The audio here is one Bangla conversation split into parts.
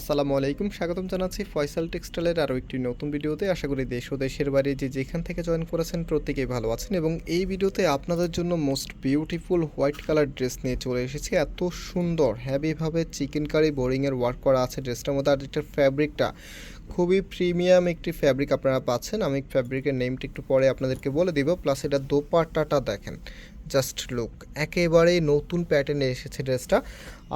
আসসালামু আলাইকুম, স্বাগতম জানাচ্ছি ফয়সাল টেক্সটাইলের আরও একটি নতুন ভিডিওতে। আশা করি দেশ ও দেশের বাইরে যে যেখান থেকে জয়েন করেছেন প্রত্যেকেই ভালো আছেন এবং এই ভিডিওতে আপনাদের জন্য most beautiful white colour dress নিয়ে চলে এসেছি। এত সুন্দর হ্যাভিভাবে চিকেন কারি বোরিংয়ের ওয়ার্ক করা আছে ড্রেসটার মধ্যে। আর এটার ফ্যাব্রিকটা খুবই প্রিমিয়াম একটি ফ্যাব্রিক আপনারা পাচ্ছেন। আমি ফ্যাব্রিকের নেমটি একটু পরে আপনাদেরকে বলে দিব। প্লাস এটা দোপাট্টাটা দেখেন। Just look. একেবারে নতুন প্যাটার্নে এসেছে ড্রেসটা।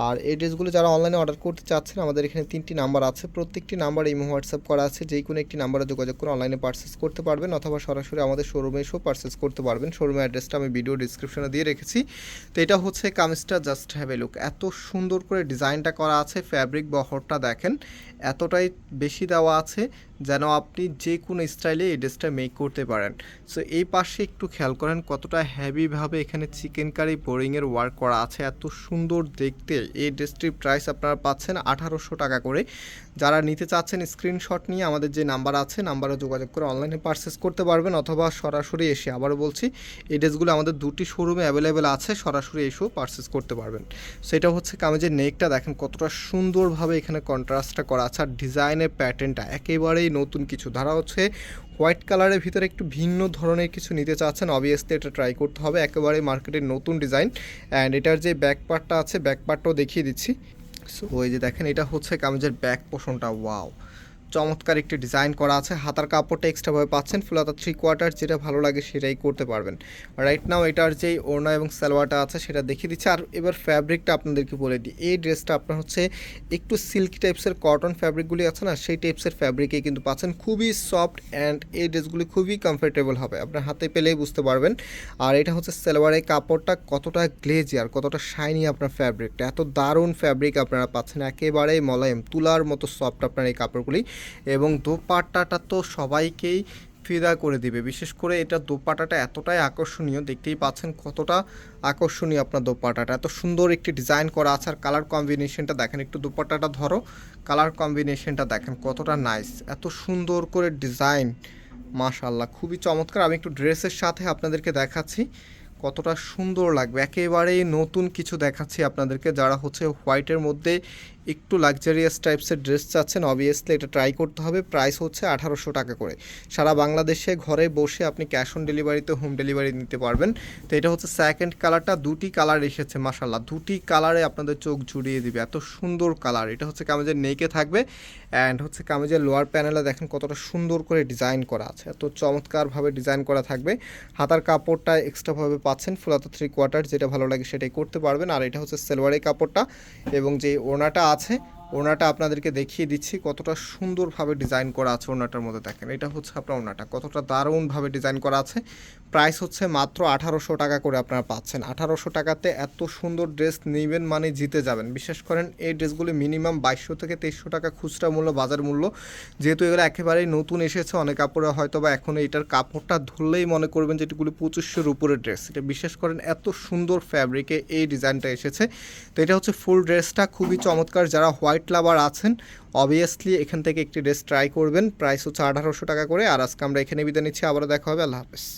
আর এই ড্রেসগুলো যারা অনলাইনে অর্ডার করতে চাচ্ছেন, আমাদের এখানে তিনটি নাম্বার আছে। প্রত্যেকটি নাম্বার ইমো হোয়াটসঅ্যাপ করা আছে। যেই কোনো একটি নাম্বারে যোগাযোগ করে অনলাইনে পার্সেস করতে পারবেন অথবা সরাসরি আমাদের শোরুমে এসেও পার্সেস করতে পারবেন। শোরুমের অ্যাড্রেসটা আমি ভিডিও ডিসক্রিপশনে দিয়ে রেখেছি। তো এটা হচ্ছে কামিজটা জাস্ট হ্যাভ এ লুক এত সুন্দর করে ডিজাইনটা করা আছে ফ্যাব্রিক বহরটা দেখেন। এতটাই বেশি দেওয়া আছে যেন আপনি যে কোনো স্টাইলে এই ড্রেসটা মেক করতে পারেন। সো এই পাশে একটু খেয়াল করেন কতটা হ্যাভিভাবে এখানে চিকেন কারি বোরিংয়ের ওয়ার্ক করা আছে। এত সুন্দর দেখতে। এই ড্রেসটির প্রাইস আপনারা পাচ্ছেন আঠারোশো টাকা করে। যারা নিতে চাচ্ছেন স্ক্রিনশট নিয়ে আমাদের যে নাম্বার আছে নাম্বারে যোগাযোগ করে অনলাইনে পারচেস করতে পারবেন অথবা সরাসরি এসে আবারও বলছি, এই ড্রেসগুলো আমাদের দুটি শোরুমে অ্যাভেলেবেল আছে, সরাসরি এসেও পারচেস করতে পারবেন। সেটা হচ্ছে কামেজের নেকটা দেখেন কতটা সুন্দরভাবে এখানে কন্ট্রাস্টটা করা আছে, আর ডিজাইনের প্যাটার্নটা একেবারেই নতুন কিছু। ধারা হচ্ছে হোয়াইট কালারের ভিতরে একটু ভিন্ন ধরনের কিছু নিতে চাচ্ছেন অবভিয়াসলি এটা ট্রাই করতে হবে একেবারে মার্কেটের নতুন ডিজাইন অ্যান্ড এটার যে ব্যাক পার্টটা আছে ব্যাক পার্টটাও দেখিয়ে দিচ্ছি। সো ওই যে দেখেন এটা হচ্ছে কামিজের ব্যাক পোষণটা ওয়াও চমৎকার একটি ডিজাইন করা আছে। হাতার কাপড়টা এক্সট্রাভাবে পাচ্ছেন। ফুল ফুলাতা থ্রি কোয়ার্টার যেটা ভালো লাগে সেটাই করতে পারবেন। রাইট নাও এটার যেই ওড়না এবং সালোয়ারটা আছে সেটা দেখিয়ে দিচ্ছে। আর এবার ফ্যাব্রিকটা আপনাদেরকে বলে দিই। এই ড্রেসটা আপনার হচ্ছে একটু সিল্কি টাইপসের কটন ফ্যাব্রিকগুলি আছে না, সেই টাইপসের ফ্যাব্রিকে কিন্তু পাচ্ছেন। খুবই সফট অ্যান্ড এই ড্রেসগুলি খুবই কমফোর্টেবল হবে। আপনার হাতে পেলেই বুঝতে পারবেন। আর এটা হচ্ছে সালোয়ারের কাপড়টা কতটা গ্লেজি আর কতটা শাইনি আপনার ফ্যাব্রিকটা এত দারুণ ফ্যাব্রিক আপনারা পাচ্ছেন। একেবারেই মলায়েম, তুলার মতো সফট আপনার এই কাপড়গুলি। এবং দোপাট্টাটা তো সবাইকেই ফিদা করে দিবে। বিশেষ করে এটা দোপাট্টাটা এতটাই আকর্ষণীয়, দেখতেই পাচ্ছেন কতটা আকর্ষণীয় আপনার দোপাটাটা এত সুন্দর একটি ডিজাইন করা আছে আর কালার কম্বিনেশনটা দেখেন, একটু দোপাট্টাটা ধরো, কালার কম্বিনেশনটা দেখেন কতটা নাইস এত সুন্দর করে ডিজাইন মাশাল্লাহ খুবই চমৎকার। আমি একটু ড্রেসের সাথে আপনাদেরকে দেখাচ্ছি কতটা সুন্দর লাগবে। একেবারেই নতুন কিছু দেখাচ্ছি আপনাদেরকে, যারা হচ্ছে হোয়াইটের মধ্যে একটু লাক্সারিয়াস টাইপসের ড্রেস চাচ্ছেন অবভিয়াসলি এটা ট্রাই করতে হবে প্রাইস হচ্ছে আঠারোশো টাকা করে। সারা বাংলাদেশে ঘরে বসে আপনি ক্যাশ অন ডেলিভারিতে হোম ডেলিভারি নিতে পারবেন। তো এটা হচ্ছে সেকেন্ড কালারটা দুটি কালার এসেছে মাসাল্লাহ দুটি কালারে আপনাদের চোখ জুড়িয়ে দিবে, এত সুন্দর কালার এটা হচ্ছে কামেজের নেকে থাকবে অ্যান্ড হচ্ছে কামেজের লোয়ার প্যানেলে দেখেন কতটা সুন্দর করে ডিজাইন করা আছে। এত চমৎকারভাবে ডিজাইন করা থাকবে। হাতার কাপড়টা এক্সট্রাভাবে পাচ্ছেন ফুলাতো থ্রি কোয়ার্টার যেটা ভালো লাগে সেটাই করতে পারবেন। আর এটা হচ্ছে সেলভারের কাপড়টা এবং যে ওনাটা আছে ওনাটা আপনাদেরকে দেখিয়ে দিচ্ছি কতটা সুন্দরভাবে ডিজাইন করা আছে ওনাটার মধ্যে দেখেন। এটা হচ্ছে আপনার ওনাটা কতটা দারুণভাবে ডিজাইন করা আছে। প্রাইস হচ্ছে মাত্র আঠারোশো টাকা করে আপনারা পাচ্ছেন। আঠারোশো টাকাতে এত সুন্দর ড্রেস নেবেন মানে জিতে যাবেন। বিশেষ করেন এই ড্রেসগুলি মিনিমাম বাইশশো থেকে তেইশশো টাকা খুচরা মূল্য, বাজার মূল্য। যেহেতু এগুলো একেবারেই নতুন এসেছে, অনেক কাপড়ে হয়তো বা এখন এটার কাপড়টা ধরলেই মনে করবেন যে এগুলি পঁচিশশোর উপরে ড্রেস। এটা বিশেষ করেন এত সুন্দর ফ্যাব্রিকে এই ডিজাইনটা এসেছে। তো এটা হচ্ছে ফুল ড্রেসটা খুবই চমৎকার। যারা হোয়াইট লাভার আছেন অবভিয়াসলি এখান থেকে একটি ড্রেস ট্রাই করবেন। প্রাইস হচ্ছে আঠারোশো টাকা করে। আর আজকে আমরা এখানে বিদায় নিচ্ছি। আবারও দেখা হবে। আল্লাহ হাফেজ।